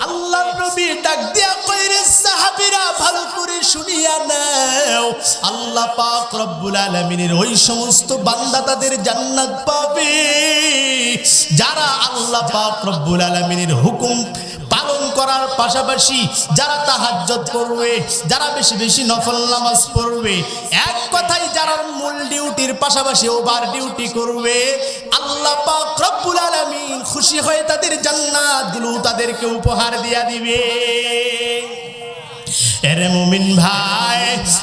আল্লাহ নবী ডাক দিয়া সাহাবীরা ভালো করে শুনিয়া নাও, আল্লাহ পাক রব্বুল আলামিনের ওই সমস্ত বান্দা তাদের জান্নাত পাবে। যারা আল্লাহ পাক রব্বুল আলামিনের হুকুম পালন করার পাশাপাশি যারা তাহাজ্জত করবে যারা বেশি বেশি নফল নামাজ পড়বে, এক কথাই যারা মূল ডিউটির পাশাপাশি ওভার ডিউটি করবে, আল্লাহ পাক রব্বুল আলামিন খুশি হয়ে তাদের জান্নাতগুলো তাদেরকে উপহার দিয়া দিবে। এরে মুমিন ভাই,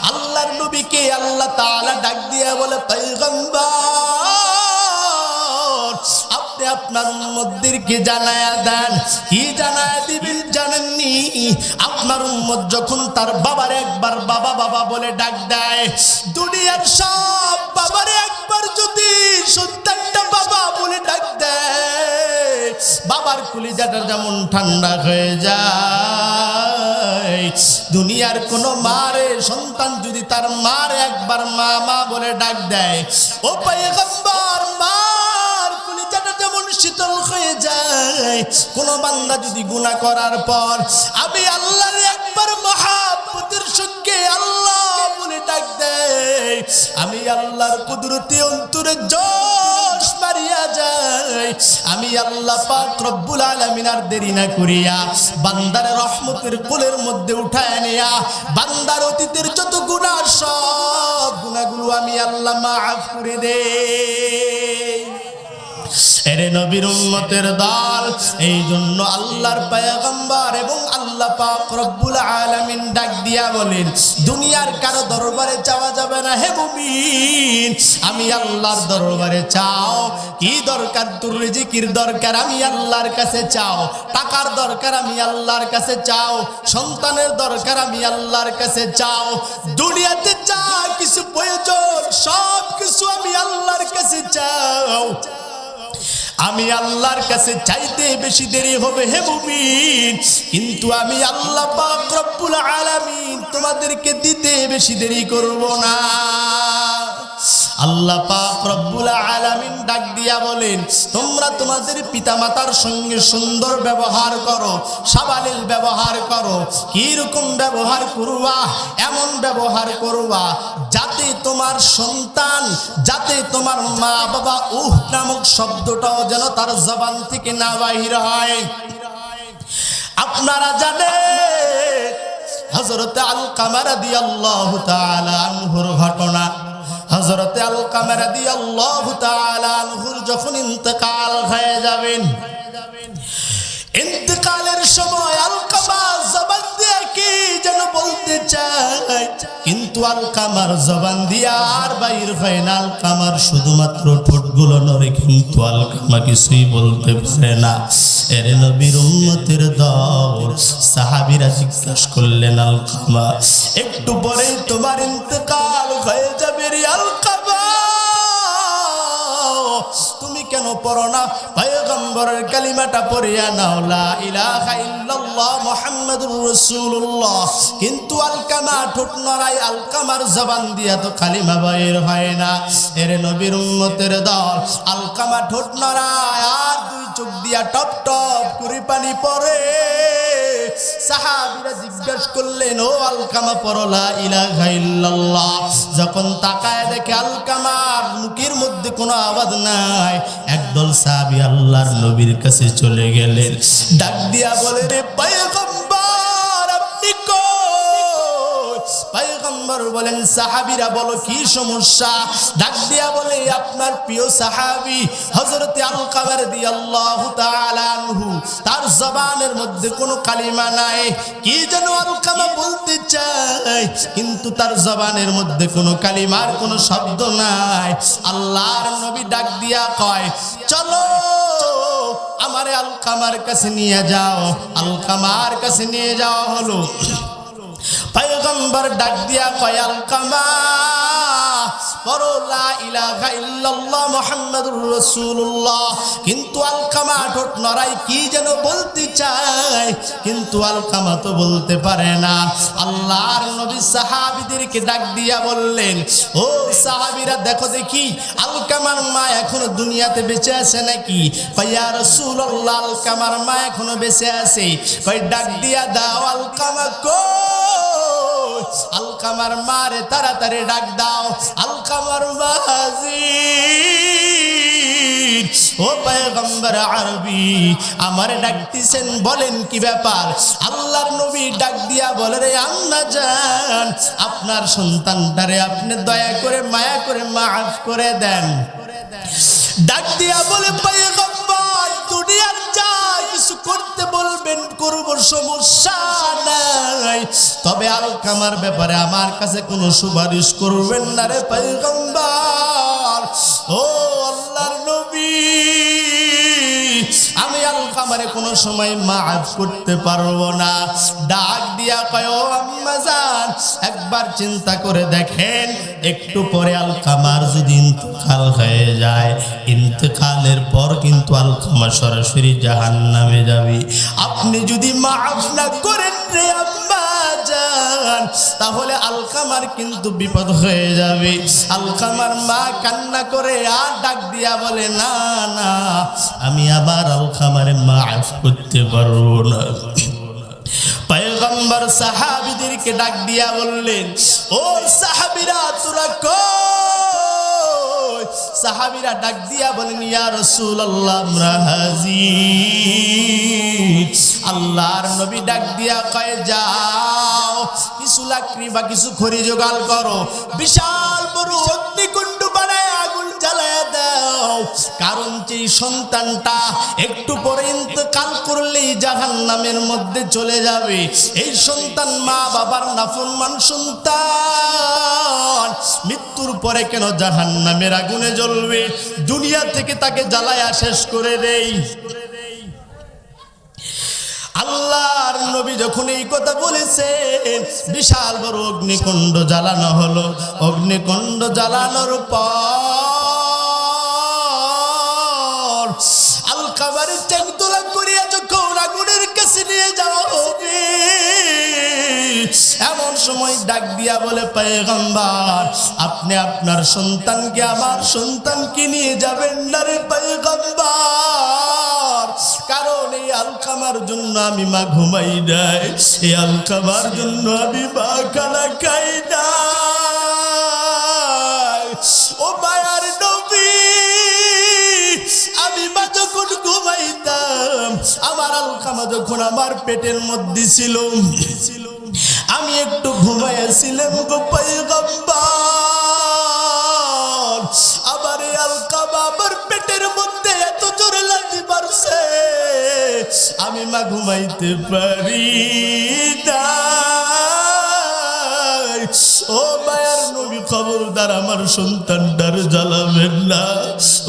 আল্লাহর নবীকে আল্লাহ তাআলা ডাক দিয়া বলে, পয়গম্বর, আপনি আপনার উম্মতদেরকে জানায়া দেন। কি জানায়া দিবেন জানেননি? আপনার উম্মত যখন তার বাবার একবার বাবা বাবা বলে ডাক দেয়, দুনিয়ার সব বাবার একবার যদি সন্তানটা বাবা বলে ডাক দেয়, বাবার কলিজাটা যেমন ঠান্ডা হয়ে যায় দুনিয়ার কোন মারে, সন্তান যদি তার মার একবার বলে ডাক দেয়, ও শীতল হয়ে যায়? কোন বান্দা যদি গুনাহ করার পর আমি আল্লাহর একবার মহাব্বতের সঙ্গে আল্লাহ বলে ডাক দেয়, আমি আল্লাহর কুদরতি অন্তরে যায় আমি আল্লাহ পাক রব্বুল আলামিন আর দেরি না করিয়া বান্দার রহমতের কোলের মধ্যে উঠায় নিয়া বান্দার অতীতের যত গুনাহ সব গুনাহগুলো আমি আল্লাহ মাফ করে দেই এরে নবীর উম্মতের দল এই জন্য আল্লাহর পায়গম্বর এবং আল্লাহ পাক রব্বুল আলামিন ডাক দিয়া বলেন, দুনিয়ার কারও দরবারে যাওয়া যাবে না হে মুমিন। আমি আল্লাহর দরবারে চাও, কি দরকার তোর রিজিকির দরকার? আমি আল্লাহর কাছে চাও, টাকার দরকার আমি আল্লাহর কাছে চাও, সন্তানের দরকার আমি আল্লাহর কাছে চাও। দুনিয়াতে যা কিছু প্রয়োজন সব কিছু আমি আল্লাহর কাছে চাও। আমি আল্লাহর কাছে চাইতে বেশি দেরি হবে হে মুমিন, কিন্তু আমি আল্লাহ পাক রব্বুল আলামিন তোমাদেরকে দিতে বেশি দেরি করব না। আল্লাহ পাক রব্বুল আলামিন ডাক দিয়া বলেন, তোমরা তোমাদের পিতামাতার সঙ্গে সুন্দর ব্যবহার করো সাবালিল ব্যবহার করো রকম ব্যবহার করবা এমন ব্যবহার করবা যাতে তোমার সন্তান, যাতে তোমার মা বাবা উহ নামক শব্দটাও যেন তার জবান থেকে না বাহির হয়। আপনারা জানেন হজরত আল কামারা দি আল্লাহ আনহুর ঘটনা। হজরত আল কামারা দি আল্লাহ আনহুর যখন ইন্তকাল হয়ে যাবেন ইন্তকালের সময় আলকামা জবান দিয়ে কি যেন বলতে চায়? কিন্তু আলকামার জবান দিয়ে আর বাইর হয় না। আলকামার শুধুমাত্র ঠোঁটগুলো নড়ে, কিন্তু আলকামা কিছুই বলতে পারে না। এর নবীর উম্মতের দল সাহাবীরা জিজ্ঞাসা করলেন, আলকামা, একটু পরে তোমার ইন্তকাল হয়ে যাবে রে আলকামা। কেন পড়ো না। পয়গম্বরের কালিমাটা পড়িয়া নাও, লা ইলাহা ইল্লাল্লাহ মুহাম্মাদুর রাসূলুল্লাহ। কিন্তু আলকামা ঠোঁট নড়াই আলকামার জবান দিয়া তো কালিমা বাইর হয় না। এর নবীর উম্মতের দল, আলকামা ঠোঁট নড়ায় আর দুই চোখ দিয়া টপ টপ করে পানি পড়ে। সাহাবীরা জিজ্ঞেস করলেন, ও আলকামা পরলা ইলাহা ইল্লাল্লাহ। যখন তাকায় দেখে আলকামার মুখের মধ্যে কোনো আওয়াজ নাই একদল সাহাবি আল্লাহর নবীর কাছে চলে গেলেন। ডাক দিয়া বলে রে পয়গম্বর পয়গম্বর বলেন, সাহাবীরা বলো, কি সমস্যা? ডাক দিয়া বলে, আপনার প্রিয় সাহাবী হযরতে আলকামা রাদিয়াল্লাহু তাআলা আনহু, তার জবানের মধ্যে কোনো কালিমা নাই। কি যেন আলকামা বলতে চায়, কিন্তু তার জবানের মধ্যে কোনো কালিমার কোনো শব্দ নাই। আল্লাহর নবী ডাক দিয়া কয়, চলো, আমারে আলকামার কাছে নিয়ে যাও। আলকামার কাছে নিয়ে যাওয়া হলো। পয়গম্বর ডাক দিয়া কয় আলকামা পড়ো ইলাহা ইল্লাল্লাহ মুহাম্মাদুর রাসূলুল্লাহ। কিন্তু আলকামা ঠোঁট নড়াই কি যেন বলতে চায়, কিন্তু আলকামা তো বলতে পারে না। আল্লাহর নবী সাহাবীদেরকে ডাক দিয়া বললেন, ও সাহাবীরা, দেখো দেখি, আলকামার মা এখনও দুনিয়াতে বেঁচে আছে নাকি? কইয়া রাসূলুল্লাহ, আলকামার মা এখনও বেঁচে আছে। কই ডাক দিয়া দাও, আলকামা কো আলকামার মারে তাড়াতাড়ি ডাক দাও। আলকামার মাঝি ও পয়গম্বর আরবি, আমার ডাকতেছেন বলেন কি ব্যাপার? আল্লাহর নবী ডাক দিয়া বলে রে আম্মা জান, আপনার সন্তানটারে আপনি দয়া করে, মায়া করে, মাফ করে দেন। ডাক দিয়া বলে, পয়গম্বর, দুনিয়ার কিছু করতে বলবেন, করব সমস্যা নাই। তবে আলকামার ব্যাপারে আমার কাছে কোনো সুপারিশ করবেন না রে পয়গম্বর। সময় মাফ করতে পারব না। ডাক দিয়া কয় আম্মাজান, একবার চিন্তা করে দেখেন, একটু পরে আলকামার যদি ইন্তকাল হয়ে যায়, ইন্তকালের পর কিন্তু আলকামা সরাসরি জাহান নামে যাবে। আপনি যদি মাফ না করেন রে আম্মা যান তাহলে আলকামার কিন্তু বিপদ হয়ে যাবে। আলকামার মা কান্না করে আর ডাক দিয়া বলে, না না, আমি আবার আলকামারে মাফ করতে পারব না। পয়গম্বর সাহাবিদেরকে ডাক দিয়া বললেন, ও সাহাবিরা, তোরা কই? সাহাবিরা ডাক দিয়া বলেন, ইয়া রাসূলুল্লাহ, আমরা হাজির। আল্লাহর নবী ডাক দিয়া কয়, যাও, কিছু লাকড়ি বা কিছু খড়ি জোগাড় করো। বিশাল বড় অগ্নিকুণ্ড বানায় আগুন জ্বালায় দাও। কারণ যে সন্তানটা একটু পরে ইন্তকাল করলেই জাহান নামের মধ্যে চলে যাবে। এই সন্তান মা বাবার নাফরমান সন্তান। মৃত্যুর পরে কেন জাহান নামের আগুনে জ্বলবে? দুনিয়া থেকে তাকে জ্বালায়া শেষ করে দেই। আল্লাহর নবী যখন এই কথা বলেছেন, বিশাল বড় অগ্নিকুণ্ড জ্বালানো হলো। অগ্নিকুণ্ড জ্বালানোর পর আলকাবারের তোলা করিয়া যখন আগুনের কাছে নিয়ে যাওয়া হবে এমন সময় ডাক দিয়া বলে, পায়গম্বার, আপনি আপনার সন্তানকে, আমার সন্তানকে নিয়ে যাবেন না রে পায়গম্বার। কারণ এই আলকামার জন্য আমি মা ঘুমাই নাই এই আলকামার জন্য আমি মা খানা খাই নাই। ও মায়ার নবী, আমি মা যখন ঘুমাইতাম, আমার আলকামা যখন আমার পেটের মধ্যে ছিল আমি একটু ঘুমাইয়াছিলাম গো পয়গম্বর। আবার আলকামা আমার পেটের মধ্যে এত জোরে লাগতে পারছে আমি মা ঘুমাইতে পারি না ও মায়ার নবী খবরদার, আমার সন্তানটার জ্বালাবেন না।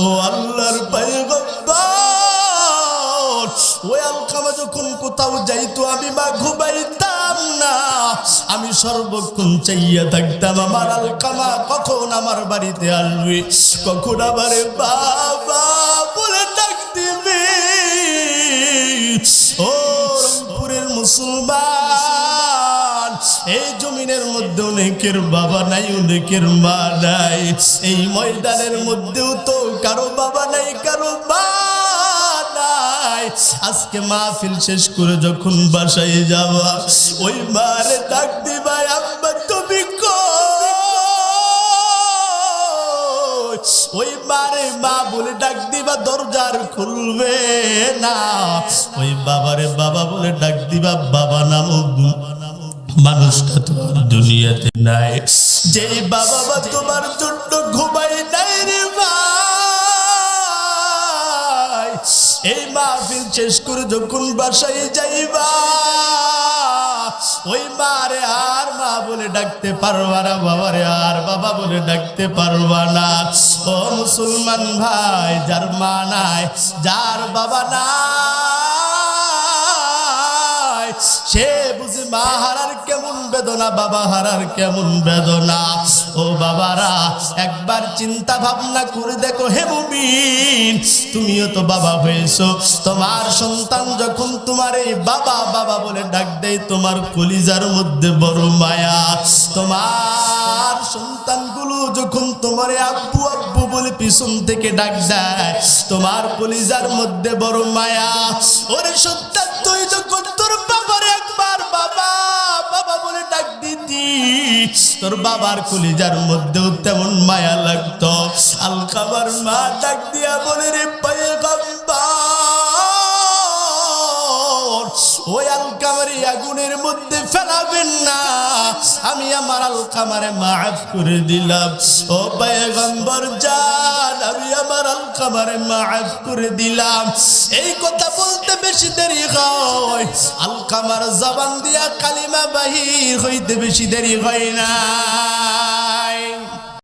ও আল্লাহর পায়গম্বর, ওই আলকামা যখন কোথাও যাইতো, আমি মা ঘুমাইতাম। আমি সর্বক্ষণ চাইয়া থাকতাম, আমার আলকামা কখন আমার বাড়িতে আসবে? কখন আমারে বাবা বলে ডাক দিবে? ও রংপুরের মুসলমান, এই জমিনের মধ্যে অনেকের বাবা নাই, অনেকের মা নাই। এই ময়দানের মধ্যেও তো কারও বাবা নাই, কারও মা নাই আজকে মাহফিল শেষ করে যখন বাসায় যাওয়া ওই মারে ডাক দিবা, আব্বা, তুমি? ওই মারে মা বলে ডাক দিবা, দরজার খুলবে না। ওই বাবারে বাবা বলে ডাক দিবা, বাবা নাম মানুষটা তোমার দুনিয়াতে নাই। যেই বাবা মা তোমার জন্য ঘুমাই নাই রে ভাই এই মাহফিল শেষ করে যখন বাসায় যাইবা, ওই মারে আর মা বলে ডাকতে পারবা না, বাবারে আর বাবা বলে ডাকতে পারবা না। ও মুসলমান ভাই, যার মা নাই, যার বাবা নাই সে বুঝি মা হারার কেমন বেদনা, বাবা হারার কেমন বেদনা? ও বাবারা, একবার চিন্তা ভাবনা করে দেখো হে মুমিন, তুমিও তো বাবা হয়েছো। তোমার সন্তান যখন তোমার এই বাবা বাবা বলে ডাক দেয়, তোমার কলিজার মধ্যে বড় মায়া। তোমার সন্তানগুলো যখন তোমার আব্বু আব্বু বলে পিছন থেকে ডাক দেয়, তোমার কলিজার মধ্যে বড় মায়া। ওরে সন্তান তুই যখন তোর তোর বাবার কলিজার মধ্যেও তেমন মায়া লাগতো। আলকাবার মা ডাক দিয়া বলে, রে পায়ে ওই আলকাবারি আগুনের মধ্যে ফেলাবেন না। আমি আমার আলকামারে মাফ করে দিলাম। ও পয়গম্বর জান আমি আমার আলকামারে মাফ করে দিলাম। এই কথা বলতে বেশি দেরি হয়। আলকামার জবান দিয়া কালিমা বাহির হইতে বেশি দেরি হয় না